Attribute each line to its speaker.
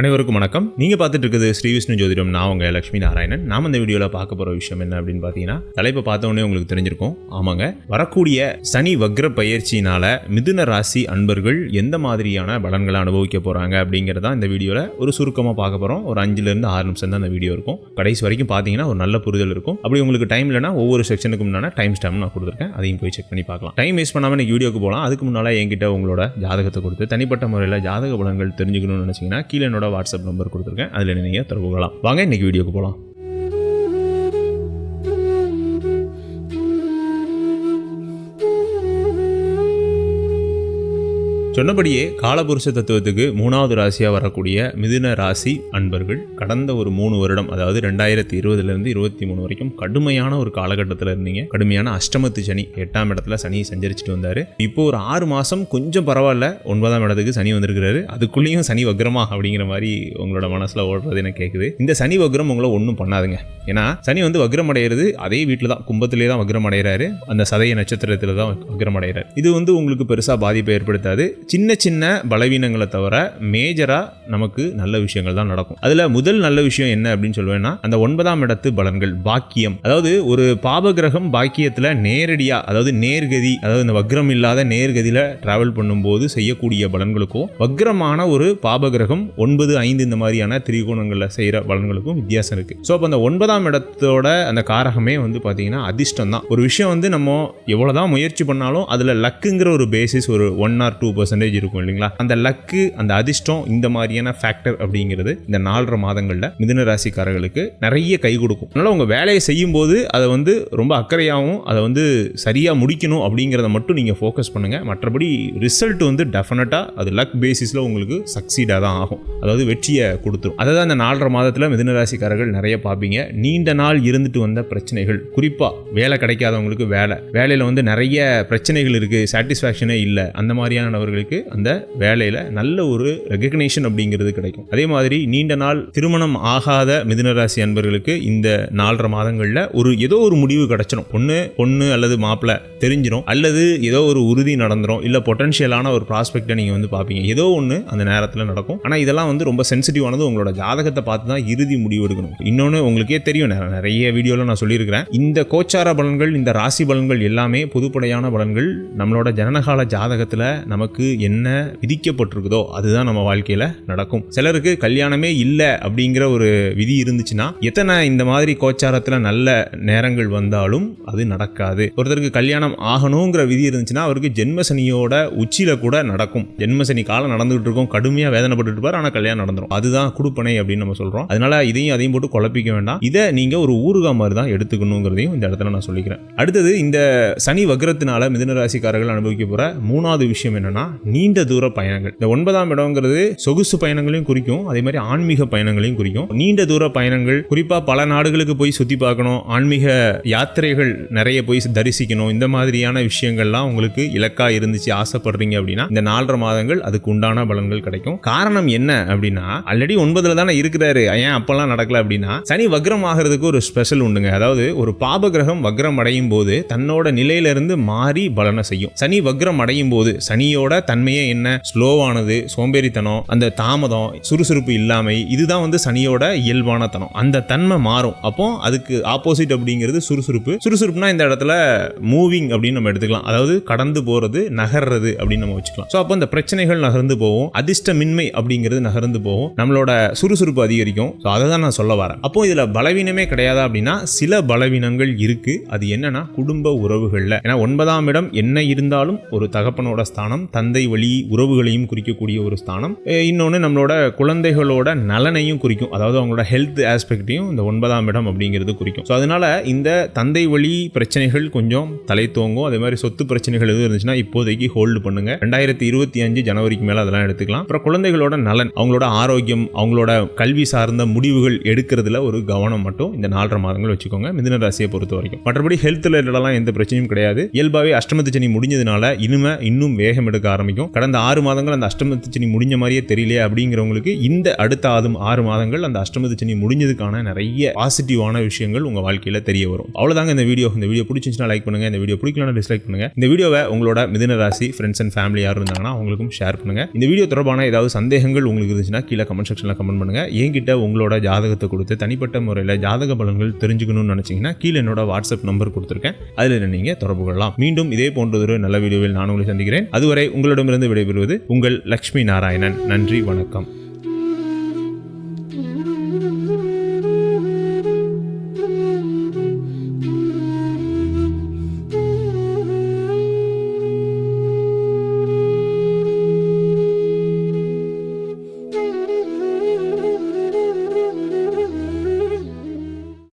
Speaker 1: அனைவருக்கும் வணக்கம். நீங்கள் பார்த்துட்டு இருக்குது ஸ்ரீ விஷ்ணு ஜோதிடம். நான் உங்கள் லட்சுமி நாராயணன். நாம் இந்த வீடியோவில் பார்க்க போகிற விஷயம் என்ன அப்படின்னு பார்த்தீங்கன்னா தலைப்பை பார்த்த உங்களுக்கு தெரிஞ்சிருக்கும். ஆமாங்க. வரக்கூடிய சனி வக்ர பயிற்சியினால் மிதுன ராசி அன்பர்கள் எந்த மாதிரியான பலன்களை அனுபவிக்க போகிறாங்க அப்படிங்கறத இந்த வீடியோவில் ஒரு சுருக்கமாக பார்க்க போகிறோம் ஒரு அஞ்சுலேருந்து ஆறு நிமிஷம் தான் இந்த வீடியோ இருக்கும். கடைசி வரைக்கும் பார்த்தீங்கன்னா ஒரு நல்ல புரிதல் இருக்கும். அப்படி உங்களுக்கு டைம் இல்லைனா ஒவ்வொரு செக்ஷனுக்கு முன்னாடி டைம் ஸ்டாம் நான் கொடுத்துருக்கேன். அதையும் போய் செக் பண்ணி பார்க்கலாம். டைம் வேஸ்ட் பண்ணாமல் இன்னைக்கு வீடியோக்கு போகலாம் அதுக்கு முன்னால் என்கிட்ட உங்களோட ஜாதகத்தை கொடுத்து தனிப்பட்ட முறையில் ஜாதக பலன்கள் தெரிஞ்சுக்கணும்னு நினச்சிங்கன்னா கீழே என்னோட வாட்ஸ்அப் நம்பர் கொடுத்துருக்கேன். அதில் நீங்கள் தொடர்பு கொள்ளலாம். வாங்க இன்னைக்கு வீடியோக்கு போகலாம் சொன்னபடியே காலபுருஷ தத்துவத்துக்கு மூணாவது ராசியாக வரக்கூடிய மிதுன ராசி அன்பர்கள் கடந்த ஒரு மூணு வருடம் அதாவது ரெண்டாயிரத்தி இருபதுலேருந்து இருபத்தி மூணு வரைக்கும் கடுமையான ஒரு காலகட்டத்தில் இருந்தீங்க. கடுமையான அஷ்டமத்து சனி எட்டாம் இடத்துல சனி சஞ்சரிச்சுட்டு வந்தார். இப்போ ஒரு ஆறு மாதம் கொஞ்சம் பரவாயில்ல ஒன்பதாம் இடத்துக்கு சனி வந்திருக்கிறாரு. அதுக்குள்ளேயும் சனி வக்ரமா அப்படிங்கிற மாதிரி உங்களோட மனசில் ஓடுறது எனக்கு கேட்குது இந்த சனி வக்ரம் உங்களை ஒன்றும் பண்ணாதுங்க. ஏன்னா சனி வந்து வக்ரம் அடைகிறது அதே வீட்டில் தான் கும்பத்திலே தான் வக்ரம் அடைகிறாரு அந்த சதய நட்சத்திரத்தில் தான் வக்ரம் அடைகிறார் இது வந்து உங்களுக்கு பெருசாக பாதிப்பை ஏற்படுத்தாது. சின்ன சின்ன பலவீனங்களை தவிர மேஜராக நமக்கு நல்ல விஷயங்கள் தான் நடக்கும். அதில் முதல் நல்ல விஷயம் என்ன அப்படின்னு சொல்லுவேன்னா அந்த ஒன்பதாம் இடத்து பலன்கள் பாக்கியம். அதாவது ஒரு பாபகிரகம் பாக்கியத்தில் நேரடியாக அதாவது நேர்கதி அதாவது இந்த வக்ரம் இல்லாத நேர்கதியில் ட்ராவல் பண்ணும்போது செய்யக்கூடிய பலன்களுக்கும் வக்ரமான ஒரு பாபகிரகம் ஒன்பது ஐந்து இந்த மாதிரியான திரிகோணங்களில் செய்கிற பலன்களுக்கும் வித்தியாசம் இருக்குது ஸோ அப்போ அந்த ஒன்பதாம் இடத்தோட அந்த காரகமே வந்து பார்த்தீங்கன்னா அதிர்ஷ்டம் தான். ஒரு விஷயம் வந்து நம்ம எவ்வளோதான் முயற்சி பண்ணாலும் அதில் லக்குங்கிற ஒரு பேசிஸ் ஒரு ஒன் ஆர் டூ பர்சன்டேஜ் இருக்கும் இல்லைங்களா? அந்த லக்கு அந்த அதிர்ஷ்டம் இந்த மாதிரியான ஃபேக்டர் அப்படிங்கிறது இந்த நாலரை மாதங்களில் மிதுன ராசிக்காரர்களுக்கு நிறைய கை கொடுக்கும். அதனால் உங்கள் வேலையை செய்யும்போது அதை வந்து ரொம்ப அக்கறையாகவும் அதை வந்து சரியாக முடிக்கணும் அப்படிங்கிறத மட்டும் நீங்கள் ஃபோக்கஸ் பண்ணுங்கள் மற்றபடி ரிசல்ட் வந்து டெஃபினட்டாக அது லக் பேசிஸில் உங்களுக்கு சக்சீடாக தான் ஆகும். அதாவது வெற்றியை கொடுத்துரும். அதை தான் இந்த நாலரை மாதத்தில் மிதுன ராசிக்காரர்கள் நிறைய பார்ப்பீங்க. நீண்ட நாள் இருந்துட்டு வந்த பிரச்சனைகள் குறிப்பாக வேலை கிடைக்காதவங்களுக்கு வேலை. வேலையில் வந்து நிறைய பிரச்சனைகள் இருக்குது சாட்டிஸ்ஃபேக்ஷனே இல்லை. அந்த மாதிரியான நபர்களுக்கு அந்த வேலையில் நல்ல ஒரு ரெகக்னேஷன் அப்படிங்கிறது கிடைக்கும். அதே மாதிரி நீண்ட நாள் திருமணம் ஆகாத மிதுனராசி அன்பர்களுக்கு இந்த நாலரை மாதங்களில் ஒரு ஏதோ ஒரு முடிவு கிடைச்சிடும் பொண்ணு பொண்ணு அல்லது மாப்பிள்ளை தெரிஞ்சிடும் அல்லது ஏதோ ஒரு உறுதி நடந்துடும் இல்லை பொட்டன்ஷியலான ஒரு ப்ராஸ்பெக்டை நீங்கள் வந்து பார்ப்பீங்க ஏதோ ஒன்று அந்த நேரத்தில் நடக்கும். ஆனால் இதெல்லாம் வந்து ரொம்ப சென்சிட்டிவானது உங்களோட ஜாதகத்தை பார்த்து தான் இறுதி முடிவு எடுக்கணும். இன்னொன்று உங்களுக்கே தெரியும். நிறைய வீடியோவில் நான் சொல்லியிருக்கிறேன். இந்த கோச்சார பலன்கள் இந்த ராசி பலன்கள் எல்லாமே பொதுப்படையான பலன்கள் நம்மளோட ஜனனகால ஜாதகத்தில் நமக்கு என்ன விதிக்கப்பட்டிருக்குதோ அதுதான் நம்ம வாழ்க்கையில் நடக்கும். சிலருக்கு கல்யாணமே இல்லை அப்படிங்கிற ஒரு விதி இருந்துச்சுன்னா எத்தனை இந்த மாதிரி கோச்சாரத்தில் நல்ல நேரங்கள் வந்தாலும் அது நடக்காது. ஒருத்தருக்கு கல்யாணம் ஆகணுங்கிற விதி இருந்துச்சுன்னா அவருக்கு ஜென்மசனியோட உச்சியில கூட நடக்கும். ஜென்மசனி காலம் நடந்துகிட்டு இருக்கும் கடுமையாக வேதனைப்பட்டு இருப்பார் ஆனால் கல்யாணம் நடந்துடும் அதுதான் குடுப்பனை அப்படின்னு நம்ம சொல்கிறோம் அதனால இதையும் அதையும் போட்டு குழப்பிக்க வேண்டாம். இதை நீங்கள் ஒரு ஊருகா மாதிரி தான் எடுத்துக்கணுங்கிறதையும் இந்த இடத்துல நான் சொல்லிக்கிறேன். அடுத்தது இந்த சனி வக்ரத்தினால மிதுன ராசிக்காரர்கள் அனுபவிக்க போகிற மூணாவது விஷயம் என்னன்னா நீண்ட தூர பயணங்கள். இந்த ஒன்பதாம் இடம்ங்கிறது சொகுசு பயணங்களையும் குறிக்கும் அதே மாதிரி ஆன்மீக பயணங்களையும் குறிக்கும். நீண்ட தூர பயணங்கள் குறிப்பாக பல நாடுகளுக்கு போய் சுற்றி பார்க்கணும் ஆன்மீக யாத்திரைகள் நிறைய போய் தரிசிக்கணும் இந்த மாதிரியான விஷயங்கள்லாம் உங்களுக்கு இலக்கா இருந்துச்சு ஆசைப்படுறீங்க அப்படின்னா இந்த நாலரை மாதங்கள் அதுக்கு உண்டான பலன்கள் கிடைக்கும். காரணம் என்ன அப்படின்னா ஆல்ரெடி ஒன்பதுல தானே இருக்கிறாரு ஏன் அப்பெல்லாம் நடக்கல அப்படின்னா சனி வக்ரம் ஆகிறதுக்கு ஒரு ஸ்பெஷல் உண்டுங்க. அதாவது ஒரு பாப கிரகம் வக்ரம் அடையும் போது தன்னோட நிலையிலிருந்து மாறி பலனை செய்யும். சனி வக்ரம் அடையும் போது சனியோட தன்மையே என்ன? ஸ்லோவானது சோம்பேறித்தனம் அந்த தாமதம் சுறுசுறுப்பு இல்லாமை இதுதான் வந்து சனியோட இயல்பான தனம். அந்த தன்மை மாறும். அப்போ அதுக்கு ஆப்போசிட் அப்படிங்கிறது சுறுசுறுப்பு. சுறுசுறுப்புனா இந்த இடத்துல மூவிங் அப்படின்னு நம்ம எடுத்துக்கலாம். அதாவது கடந்து போறது நகர்றது அப்படின்னு நம்ம வச்சுக்கலாம். ஸோ அப்போ இந்த பிரச்சனைகள் நகர்ந்து போகும். அதிர்ஷ்டமின்மை அப்படிங்கிறது நகர்ந்து போகும். நம்மளோட சுறுசுறுப்பு அதிகரிக்கும். ஸோ அதை தான் நான் சொல்ல வரேன். அப்போ இதில் பலவீனமே கிடையாதா அப்படின்னா சில பலவீனங்கள் இருக்கு. அது என்னன்னா குடும்ப உறவுகளில். ஏன்னா ஒன்பதாம் இடம் என்ன இருந்தாலும் ஒரு தகப்பனோட ஸ்தானம் தந்தை தந்தை வழி உறவுகளையும் குறிக்கக்கூடிய ஒரு ஸ்தானம். இன்னொன்று நம்மளோட குழந்தைகளோட நலனையும் குறிக்கும். அதாவது அவங்களோட ஹெல்த் ஆஸ்பெக்டையும் இந்த ஒன்பதாம் இடம் அப்படிங்கிறது குறிக்கும். ஸோ அதனால இந்த தந்தை வழி பிரச்சனைகள் கொஞ்சம் தலை தோங்கும் அதே மாதிரி சொத்து பிரச்சனைகள் எதுவும் இருந்துச்சுன்னா இப்போதைக்கு ஹோல்டு பண்ணுங்க. ரெண்டாயிரத்தி இருபத்தி அஞ்சு ஜனவரிக்கு மேலே அதெல்லாம் எடுத்துக்கலாம். அப்புறம் குழந்தைகளோட நலன் அவங்களோட ஆரோக்கியம் அவங்களோட கல்வி சார்ந்த முடிவுகள் எடுக்கிறதுல ஒரு கவனம் மட்டும் இந்த நாலரை மாதங்கள் வச்சுக்கோங்க. மிதன ராசியை பொறுத்த வரைக்கும். மற்றபடி ஹெல்த் ரிலேட்டடெல்லாம் எந்த பிரச்சனையும் கிடையாது. இயல்பாகவே அஷ்டமத்து சனி முடிஞ்சதுனால இனிமே இன்னும் வேகம் எடுக்க ஆரம்பிக்கும் ஆரம்பிக்கும். கடந்த ஆறு மாதங்கள் அந்த அஷ்டமத்து சனி முடிஞ்ச மாதிரியே தெரியலையே அப்படிங்கிறவங்களுக்கு இந்த அடுத்த ஆறு ஆறு மாதங்கள் அந்த அஷ்டமத்து சனி முடிஞ்சதுக்கான நிறைய பாசிட்டிவான விஷயங்கள் உங்க வாழ்க்கையில தெரிய வரும். அவ்வளவுதாங்க இந்த வீடியோ. இந்த வீடியோ பிடிச்சிருந்துச்சுன்னா லைக் பண்ணுங்க. இந்த வீடியோ பிடிக்கலனா டிஸ்லைக் பண்ணுங்க. இந்த வீடியோவை உங்களோட மிதுன ராசி ஃப்ரெண்ட்ஸ் அண்ட் ஃபேமிலி யாரும் இருந்தாங்கன்னா அவங்களுக்கும் ஷேர் பண்ணுங்க. இந்த வீடியோ தொடர்பான ஏதாவது சந்தேகங்கள் உங்களுக்கு இருந்துச்சுன்னா கீழே கமெண்ட் செக்ஷன்ல கமெண்ட் பண்ணுங்க. என்கிட்ட உங்களோட ஜாதகத்தை கொடுத்து தனிப்பட்ட முறையில் ஜாதக பலன்கள் தெரிஞ்சுக்கணும்னு நினைச்சீங்கன்னா கீழே என்னோட வாட்ஸ்அப் நம்பர் கொடுத்துருக்கேன். அதில் நீங்க தொடர்பு கொள்ளலாம். மீண்டும் இதே போன்றதொரு நல்ல வீடியோவில் நான் உங்களை சந்திக்கிறேன். அதுவரை உங்களோட உங்களிடமிருந்து விடைபெறுவது உங்கள் லக்ஷ்மி நாராயணன். நன்றி வணக்கம்.